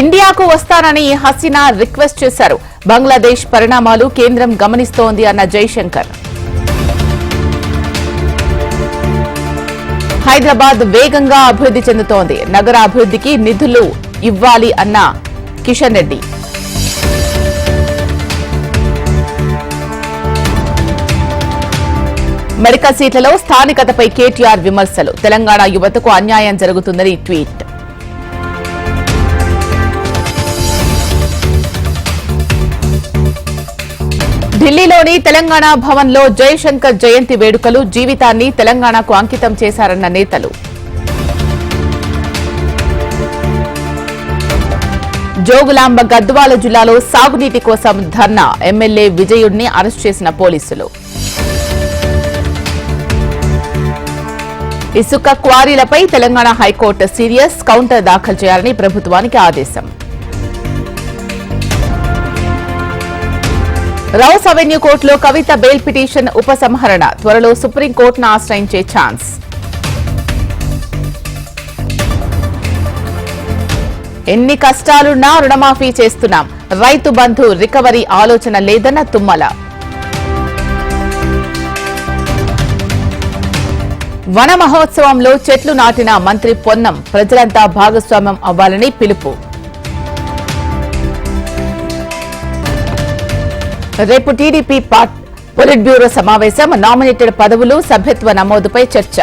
ఇండియాకు వస్తానని హసీనా రిక్వెస్ట్ చేశారు. బంగ్లాదేశ్ పరిణామాలు కేంద్రం గమనిస్తోంది అన్న జైశంకర్. హైదరాబాద్ వేగంగా అభివృద్ధి చెందుతోంది. నగర అభివృద్ధికి నిధులు ఇవ్వాలి అన్న కిషన్ రెడ్డి. మెడికల్ సీట్లలో స్థానికతపై కేటీఆర్ విమర్శలు. తెలంగాణ యువతకు అన్యాయం జరుగుతుందని ట్వీట్. ఢిల్లీలోని తెలంగాణ భవన్లో జయశంకర్ జయంతి వేడుకలు జీవితాన్ని తెలంగాణకు అంకితం చేశారన్న నేతలు. జోగులాంబ గద్వాల జిల్లాలో సాగునీటి కోసం ధర్నా ఎమ్మెల్యే విజయుడిని అరెస్ట్ చేసిన పోలీసులు. ఇసుక క్వారీలపై Telangana high court serious counter దాఖలు చేయాలని ప్రభుత్వానికి ఆదేశం. రౌస్ అవెన్యూ కోర్టులో కవిత బెయిల్ పిటిషన్ ఉపసంహరణ త్వరలో సుప్రీంకోర్టును ఆశ్రయించే ఛాన్స్. ఎన్ని కష్టాలున్నా రుణమాఫీ చేస్తున్నాం. రైతు బంధు రికవరీ ఆలోచన లేదన్న తుమ్మల. వన మహోత్సవంలో చెట్లు నాటిన మంత్రి పొన్నం ప్రజలంతా భాగస్వామ్యం అవ్వాలని పిలుపు. రేపు టీడీపీ పార్ట్ పొలిట్ బ్యూరో సమావేశం. నామినేటెడ్ పదవులు సభ్యత్వ నమోదుపై చర్చ.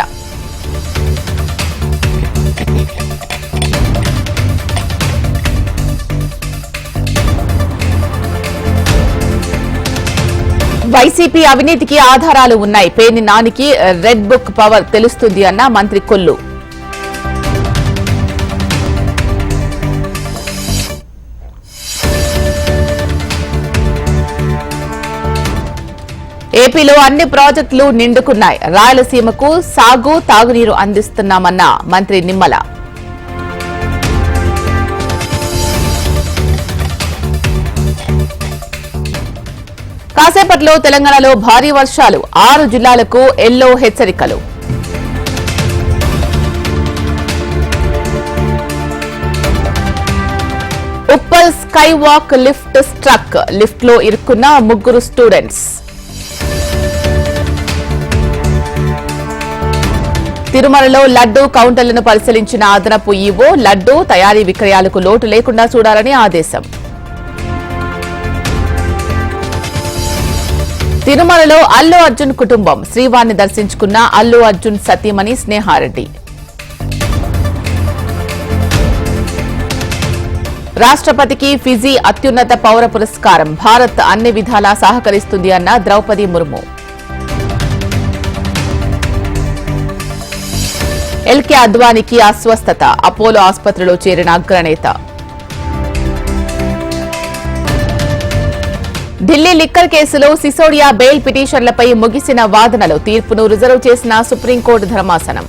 వైసీపీ అవినీతికి ఆధారాలు ఉన్నాయి. పేని నానికి uh, రెడ్ బుక్ పవర్ తెలుస్తుంది అన్న మంత్రి కొల్లు. ఏపీలో అన్ని ప్రాజెక్టులు నిండుకున్నాయి. రాయలసీమకు సాగు తాగునీరు అందిస్తున్నామన్న మంత్రి నిమ్మల. కాసేపట్లో తెలంగాణలో భారీ వర్షాలు. ఆరు జిల్లాలకు ఎల్లో హెచ్చరికలు. Uppal sky walk lift struck. లిఫ్ట్లో ఇరుక్కున్న ముగ్గురు స్టూడెంట్స్. తిరుమలలో లడ్డూ కౌంటర్లను పరిశీలించిన అదనపు ఈవో లడ్డూ తయారీ విక్రయాలకు లోటు లేకుండా చూడాలని ఆదేశం. తిరుమలలో అల్లు అర్జున్ కుటుంబం శ్రీవారిని దర్శించుకున్న అల్లు అర్జున్ సతీమణి స్నేహారెడ్డి. రాష్ట్రపతికి ఫిజీ అత్యున్నత పౌర పురస్కారం భారత్ అన్ని విధాలా సహకరిస్తుంది అన్న ద్రౌపది ముర్ము. ఎల్కే అద్వానికి అస్వస్థత అపోలో ఆసుపత్రిలో చేరిన అగ్రనేత. ఢిల్లీ లిక్కర్ కేసులో సిసోడియా బెయిల్ పిటిషన్లపై ముగిసిన వాదనలు తీర్పును రిజర్వ్ చేసిన సుప్రీంకోర్టు ధర్మాసనం.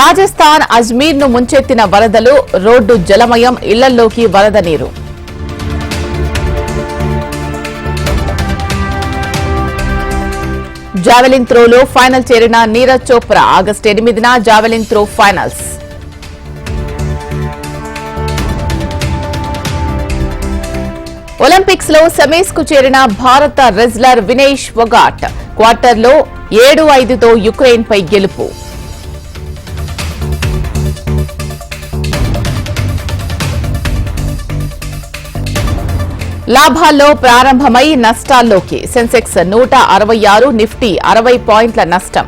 రాజస్థాన్ అజ్మీర్ను ముంచెత్తిన వరదలు రోడ్డు జలమయం ఇళ్ళలోకి వరద నీరు. జావెలిన్ త్రోలో ఫైనల్ చేరిన నీరజ్ చోప్రా ఆగస్టు ఎనిమిదిన జావెలిన్ త్రో ఫైనల్స్. ఒలింపిక్స్లో సెమీస్కు చేరిన భారత రెజ్లర్ వినేష్ ఫొగాట్ క్వార్టర్లో ఏడు ఐదుతో యుక్రెయిన్ పై గెలుపు. లాభాల్లో ప్రారంభమై నష్టాల్లోకి. సెన్సెక్స్ నూట అరవై ఆరు నిఫ్టీ అరవై పాయింట్ల నష్టం.